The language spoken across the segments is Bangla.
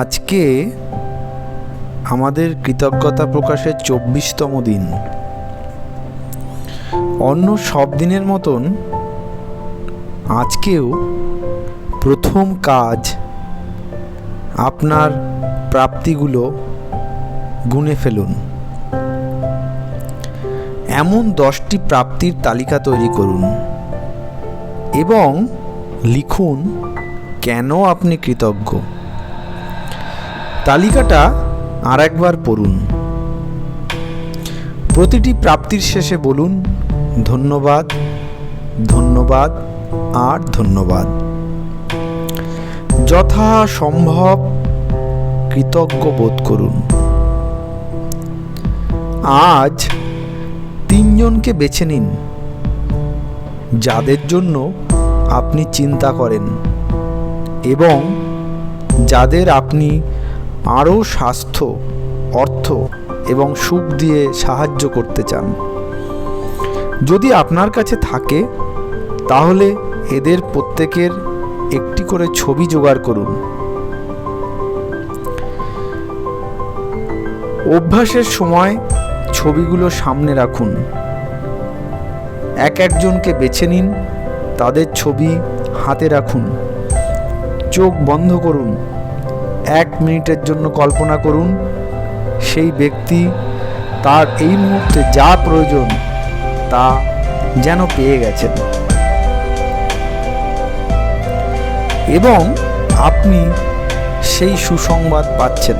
আজকে আমাদের কৃতজ্ঞতা প্রকাশের চব্বিশতম দিন। অন্য সব দিনের মতন আজকেও প্রথম কাজ আপনার প্রাপ্তিগুলো গুনে ফেলুন। এমন দশটি প্রাপ্তির তালিকা তৈরি করুন এবং লিখুন কেন আপনি কৃতজ্ঞ। তালিকাটা আর একবার পড়ুন। প্রতিটি প্রাপ্তির শেষে বলুন, ধন্যবাদ ধন্যবাদ, আর ধন্যবাদ। যথা সম্ভব কৃতজ্ঞ বোধ করুন। আজ তিনজনকে বেছে নিন, যাদের জন্য আপনি চিন্তা করেন এবং যাদের আপনি আরও স্বাস্থ্য, অর্থ এবং সুখ দিয়ে সাহায্য করতে চান। যদি আপনার কাছে থাকে, তাহলে এদের প্রত্যেকের একটি করে ছবি জোগাড় করুন। অভ্যাসের সময় ছবিগুলো সামনে রাখুন। এক একজনকে বেছে নিন, তাদের ছবি হাতে রাখুন। চোখ বন্ধ করুন। এক মিনিটের জন্য কল্পনা করুন, সেই ব্যক্তি তার এই মুহূর্তে যা প্রয়োজন তা যেন পেয়ে গেছেন। এবং আপনি সেই সুসংবাদ পাচ্ছেন।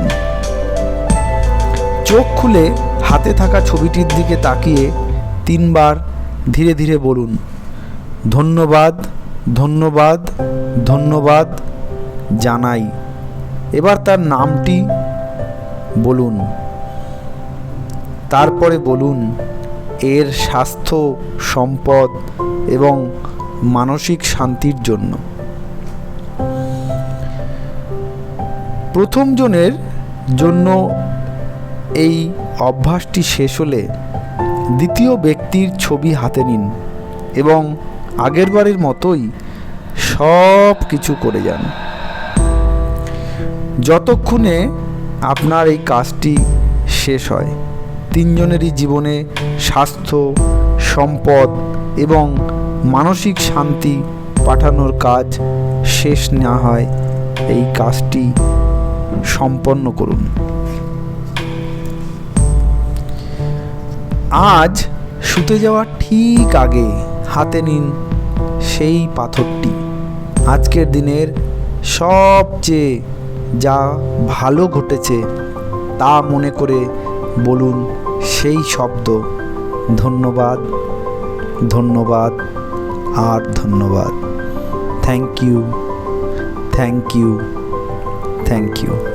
চোখ খুলে হাতে থাকা ছবিটির দিকে তাকিয়ে তিনবার ধীরে ধীরে বলুন, ধন্যবাদ ধন্যবাদ ধন্যবাদ জানাই। এবার তার নামটি বলুন। তারপরে বলুন, এর স্বাস্থ্য, সম্পদ এবং মানসিক শান্তির জন্য। প্রথম জনের জন্য এই অভ্যাসটি শেষ হলে দ্বিতীয় ব্যক্তির ছবি হাতে নিন এবং আগেরবারের মতোই সব কিছু করে যান। যতক্ষণে আপনার এই কাজটি শেষ হয়, তিনজনেরই জীবনে স্বাস্থ্য, সম্পদ এবং মানসিক শান্তি পাঠানোর কাজ শেষ না হয়, এই কাজটি সম্পন্ন করুন। আজ শুতে যাওয়ার ঠিক আগে হাতে নিন সেই পাথরটি। আজকের দিনের সবচেয়ে যা ভালো ঘটেছে তা মনে করে বলুন সেই শব্দ। ধন্যবাদ ধন্যবাদ, আর ধন্যবাদ। Thank you thank you thank you